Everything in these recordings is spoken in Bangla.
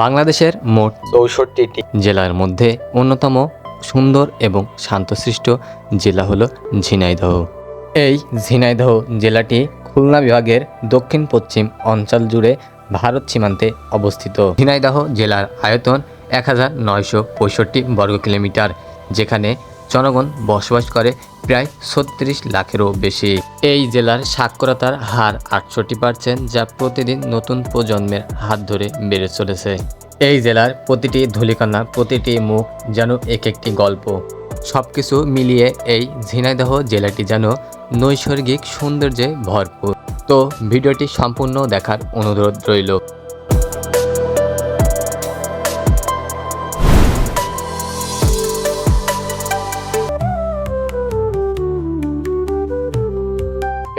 বাংলাদেশের মোট চৌষট্টিটি জেলার মধ্যে অন্যতম সুন্দর এবং শান্তশিষ্ট জেলা হলো ঝিনাইদহ। এই ঝিনাইদহ জেলাটি খুলনা বিভাগের দক্ষিণ পশ্চিম অঞ্চল জুড়ে ভারত সীমান্তে অবস্থিত। ঝিনাইদহ জেলার আয়তন এক হাজার নয়শো পঁয়ষট্টি বর্গ কিলোমিটার যেখানে জনগণ বসবাস করে প্রায় ছত্রিশ লাখেরও বেশি। এই জেলার সাক্ষরতার হার আটষট্টি পার্সেন্ট যা প্রতিদিন নতুন প্রজন্মের হাত ধরে বেড়ে চলেছে। এই জেলার প্রতিটি ধূলিকণা, প্রতিটি মুখ যেন এক একটি গল্প। সব কিছু মিলিয়ে এই ঝিনাইদহ জেলাটি যেন নৈসর্গিক সৌন্দর্যে ভরপুর। তো ভিডিওটি সম্পূর্ণ দেখার অনুরোধ রইল।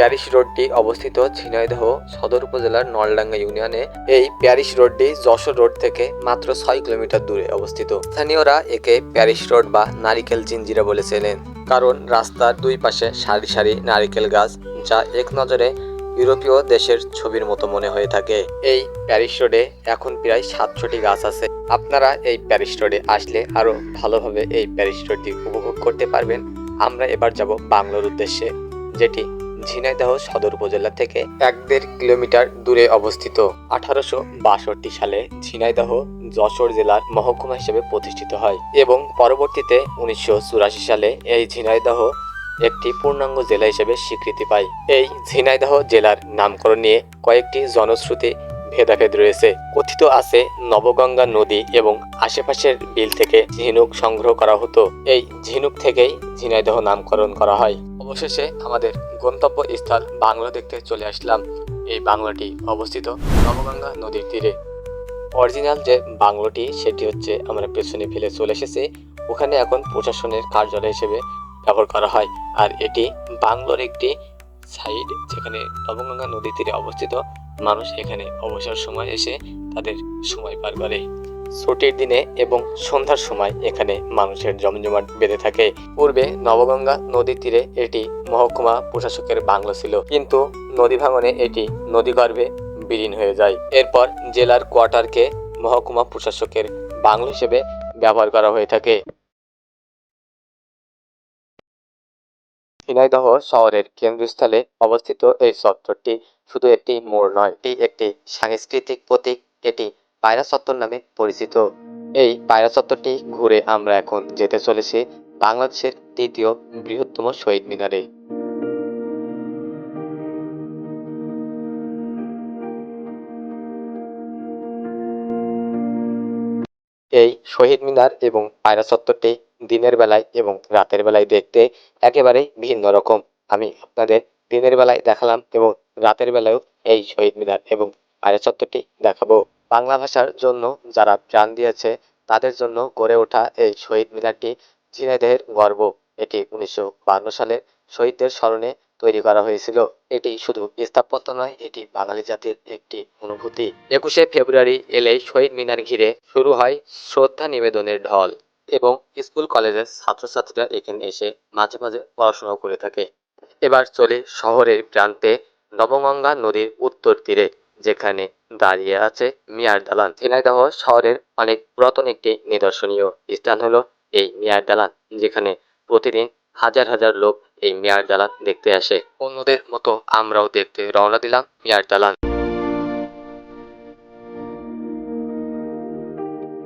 প্যারিস রোডটি অবস্থিত ঝিনাইদহ সদর উপজেলার নলডাঙ্গা ইউনিয়নে। এই প্যারিস রোডটি যশোর রোড থেকে মাত্র ছয় কিলোমিটার দূরে অবস্থিত। স্থানীয়রা একে প্যারিস রোড বা নারিকেল জিঞ্জিরা বলে চেনেন, কারণ রাস্তার দুই পাশে সারি সারি নারিকেল গাছ, যা এক নজরে ইউরোপীয় দেশের ছবির মতো মনে হয়ে থাকে। এই প্যারিস রোডে এখন প্রায় সাতশোটি গাছ আছে। আপনারা এই প্যারিস রোডে আসলে আরও ভালোভাবে এই প্যারিস রোডটি উপভোগ করতে পারবেন। আমরা এবার যাব বাংলোর উদ্দেশ্যে, যেটি ঝিনাইদহ সদর উপজেলা থেকে এক দেড় কিলোমিটার দূরে অবস্থিত। আঠারোশো বাষট্টি সালে ঝিনাইদহ যশোর জেলার মহকুমা হিসেবে প্রতিষ্ঠিত হয় এবং পরবর্তীতে উনিশশো চুরাশি সালে এই ঝিনাইদহ একটি পূর্ণাঙ্গ জেলা হিসেবে স্বীকৃতি পায়। এই ঝিনাইদহ জেলার নামকরণ নিয়ে কয়েকটি জনশ্রুতি ভেদাভেদ রয়েছে। কথিত আছে, নবগঙ্গা নদী এবং আশেপাশের বিল থেকে ঝিনুক সংগ্রহ করা হতো। এই ঝিনুক থেকেই ঝিনাইদহ নামকরণ করা হয়। অবশেষে আমাদের গন্তব্য স্থল বাংলা দেখতে চলে আসলাম। এই বাংলাটি অবস্থিত নবগঙ্গা নদীর তীরে। অরিজিনাল যে বাংলোটি, সেটি হচ্ছে আমরা পেছনে ফেলে চলে এসেছি। ওখানে এখন প্রশাসনের কার্যালয় হিসেবে ব্যবহার করা হয়। আর এটি বাংলোর একটি সাইড, যেখানে নবগঙ্গা নদীর তীরে অবস্থিত। মানুষ এখানে অবসর সময় এসে তাদের সময় পার করে। ছুটির দিনে এবং সন্ধ্যার সময় এখানে মানুষের জমজমাট বেঁধে থাকে। পূর্বে নবগঙ্গা নদীর তীরে এটি মহকুমা প্রশাসকের বাংলো ছিল। কিন্তু নদী ভাঙনে এটি নদীগর্ভে বিলীন হয়ে যায়। এরপর জেলার কোয়ার্টারকে মহকুমা প্রশাসকের বাংলো হিসেবে ব্যবহার করা হয়ে থাকে। ঝিনাইদহ শহরের কেন্দ্রস্থলে অবস্থিত এই চত্বরটি শুধু একটি মোড় নয়, এটি একটি সাংস্কৃতিক প্রতীক, এটি পায়রা চত্বর নামে পরিচিত। এই পায়রা চত্বরটি ঘুরে আমরা এখন যেতে চলেছি বাংলাদেশের তৃতীয় বৃহত্তম শহীদ মিনারে। এই শহীদ মিনার এবং পায়রা চত্বরটি দিনের বেলায় এবং রাতের বেলায় দেখতে একেবারেই ভিন্ন রকম। আমি আপনাদের দিনের বেলায় দেখালাম এবং রাতের বেলায়ও এই শহীদ মিনার এবং পায়রা চত্বরটি দেখাবো। বাংলা ভাষার জন্য যারা প্রাণ দিয়েছে, তাদের জন্য গড়ে ওঠা এই শহীদ মিনারটি ঝিনাইদহের গর্ব। এটি উনিশশো সালে শহীদদের স্মরণে তৈরি করা হয়েছিল। এটি শুধু স্থাপত্য নয়, এটি বাঙালি জাতির একটি অনুভূতি। একুশে ফেব্রুয়ারি এলেই শহীদ মিনার ঘিরে শুরু হয় শ্রদ্ধা নিবেদনের ঢল। এবং স্কুল কলেজের ছাত্রছাত্রীরা এখানে এসে মাঝে মাঝে পড়াশোনা করে থাকে। এবার চলে শহরের প্রান্তে নবগঙ্গা নদীর উত্তর তীরে, যেখানে দাঁড়িয়ে আছে মিয়ার দালান। ঝিনাইদহ শহরের অনেক পুরাতন একটি নিদর্শনীয় স্থান হলো এই মিয়ার দালান, যেখানে প্রতিদিন হাজার হাজার লোক এই মিয়ার দালান দেখতে আসে। অন্যদের মতো আমরাও দেখতে রওনা দিলাম মিয়ার দালান।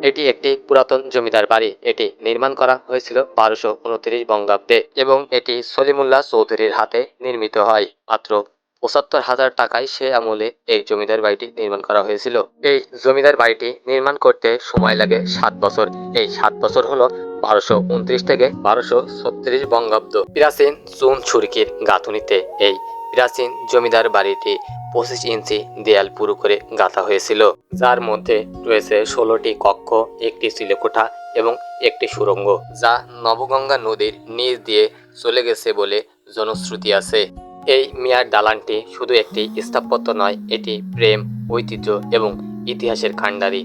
এটি একটি পুরাতন জমিদার বাড়ি। এটি নির্মাণ করা হয়েছিল বারোশো উনত্রিশ বঙ্গাব্দে এবং এটি সলিমুল্লাহ চৌধুরীর হাতে নির্মিত হয়। মাত্র পঁচাত্তর হাজার টাকায় সে আমলে এই জমিদার বাড়িটি নির্মাণ করা হয়েছিল। এই জমিদার বাড়িটি নির্মাণ করতে সময় লাগে সাত বছর। এই সাত বছর হলো বারোশো উনত্রিশ থেকে বারোশো ছত্রিশ বঙ্গাব্দ। প্রাচীন চুন ছুরকির গাঁথুনিতে এই প্রাচীন জমিদার বাড়িটি পঁচিশ ইঞ্চি দেয়াল পুরো করে গাঁথা হয়েছিল। যার মধ্যে রয়েছে ষোলোটি কক্ষ, একটি চিলেকোঠা এবং একটি সুড়ঙ্গ যা নবগঙ্গা নদীর নিচ দিয়ে চলে গেছে বলে জনশ্রুতি আছে। এই মিয়ার দালানটি শুধু একটি স্থাপত্য নয়, এটি প্রেম, ঐতিহ্য এবং ইতিহাসের খান্ডারি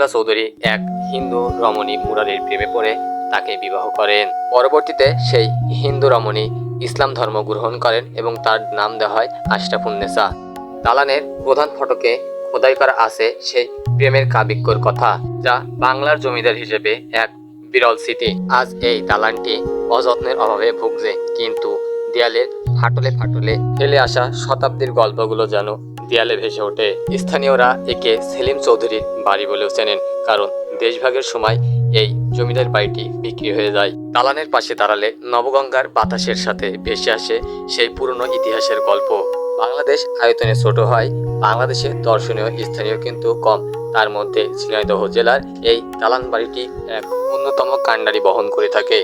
সলিমুল্লাহ চৌধুরী এক হিন্দু রমণী মুরারির প্রেমে পড়ে তাকে বিবাহ করেন। পরবর্তীতে সেই হিন্দু রমণী ইসলাম ধর্ম গ্রহণ করেন এবং তার নাম দেওয়া হয় আশরাফুন্নেসা দালানের প্রধান ফটকে খোদাই করা আছে সেই প্রেমের কাবিক্যর কথা, যা বাংলার জমিদার হিসেবে এক বিরল স্মৃতি। আজ এই দালানটি অযত্নের অভাবে ভুগছে, কিন্তু দেয়ালের ফাটলে ফাটলে ফেলে আসা শতাব্দীর গল্পগুলো যেন দেয়ালে ভেসে ওঠে। স্থানীয়রা একে সেলিম চৌধুরীর বাড়ি বলেও চেনেন, কারণ দেশভাগের সময় এই জমিদার বাড়িটি বিক্রি হয়ে যায়। দালানের পাশে দাঁড়ালে নবগঙ্গার বাতাসের সাথে ভেসে আসে সেই পুরনো ইতিহাসের গল্প। বাংলাদেশ আয়তনে ছোট হয়, বাংলাদেশে দর্শনীয় স্থানীয় কিন্তু কম। তার মধ্যে ঝিনাইদহ জেলার এই দালান বাড়িটি এক অন্যতম কাণ্ডারি বহন করে থাকে।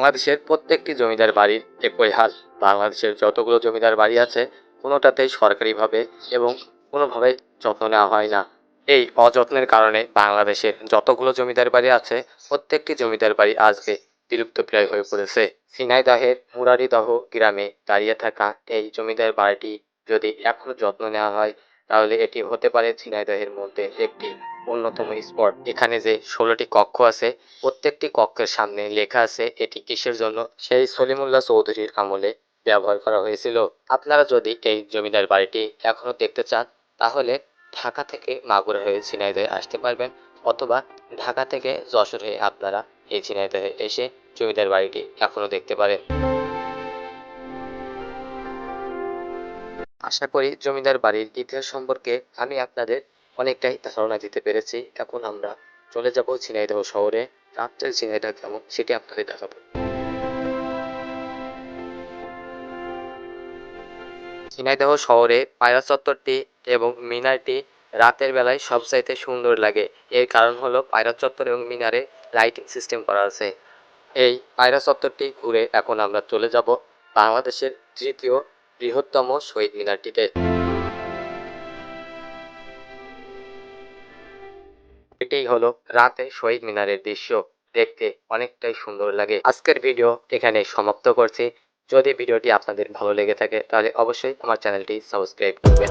বাংলাদেশের প্রত্যেকটি জমিদার বাড়ির একই হাল। বাংলাদেশের যতগুলো জমিদার বাড়ি আছে, কোনোটাতেই সরকারিভাবে এবং কোনোভাবে যত্ন নেওয়া হয় না। এই অযত্নের কারণে বাংলাদেশের যতগুলো জমিদার বাড়ি আছে, প্রত্যেকটি জমিদার বাড়ি আজকে বিলুপ্তপ্রায় হয়ে পড়েছে। সিনাইদহের মুরারিদহ গ্রামে দাঁড়িয়ে থাকা এই জমিদার বাড়িটি যদি এখনও যত্ন নেওয়া হয়, তাহলে এটি হতে পারে ঝিনাইদহের মধ্যে একটি অন্যতম স্পট এখানে যে ষোলোটি কক্ষ আছে, প্রত্যেকটি কক্ষের সামনে লেখা আছে, এটি কিসের জন্য? সেই সলিমুল্লাহ চৌধুরীর আমলে ব্যবহার করা হয়েছিল। আপনারা যদি এই জমিদার বাড়িটি এখনও দেখতে চান, তাহলে ঢাকা থেকে মাগুরা হয়ে ঝিনাইদহে আসতে পারবেন, অথবা ঢাকা থেকে যশোর হয়ে আপনারা এই ঝিনাইদহে এসে জমিদার বাড়িটি এখনও দেখতে পারেন। আশা করি জমিদার বাড়ির ইতিহাস সম্পর্কে আমি আপনাদের অনেকটাই ধারণা দিতে পেরেছি। এখন আমরা চলে যাব ঝিনাইদহ শহরে। রাত্রের ঝিনাইদহ কেমন সেটি আপনাদের দেখাবো। ঝিনাইদহ শহরে পায়রা চত্বরটি এবং মিনারটি রাতের বেলায় সবচাইতে সুন্দর লাগে। এর কারণ হলো পায়রা চত্বর এবং মিনারে লাইটিং সিস্টেম করা আছে। এই পায়রা চত্বরটি ঘুরে এখন আমরা চলে যাব বাংলাদেশের তৃতীয় বৃহত্তম শহীদ মিনারটিতে। এটাই হলো রাতে শহীদ মিনারের দৃশ্য। দেখতে অনেকটাই সুন্দর লাগে। আজকের ভিডিও এখানে সমাপ্ত করছি। যদি ভিডিওটি আপনাদের ভালো লেগে থাকে, তাহলে অবশ্যই আমার চ্যানেলটি সাবস্ক্রাইব করবেন।